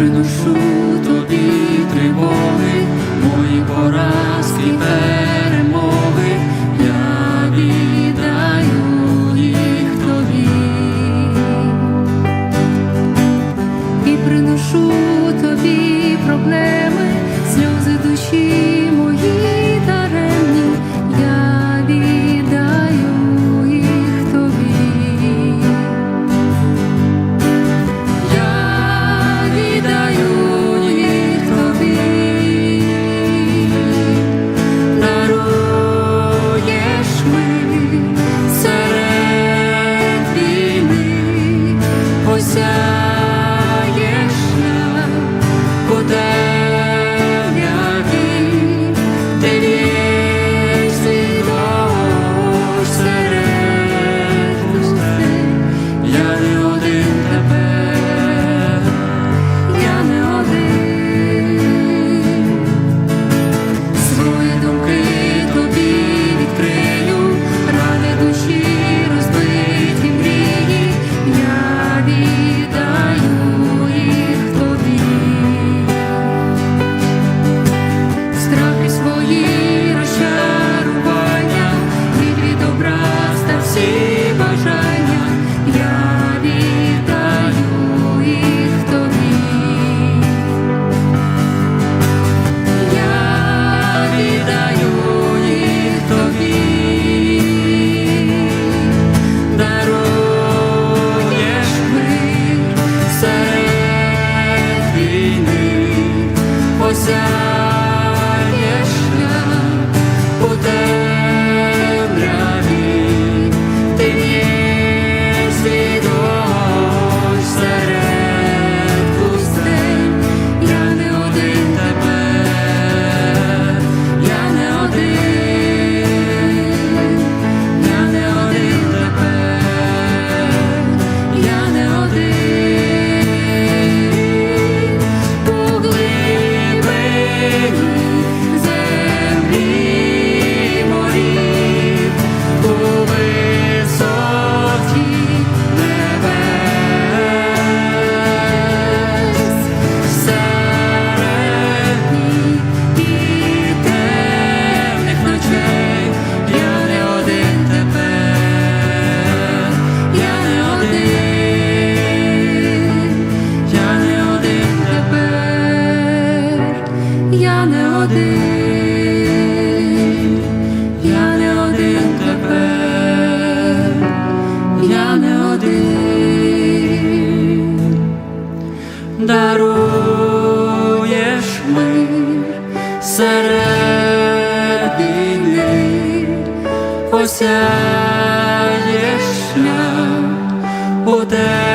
приношу тобі тривоги, мої поразки перемоги, я віддаю їх тобі і приношу тобі проблеми, сльози душі. Yeah. війни. серед війни шлях у тебе.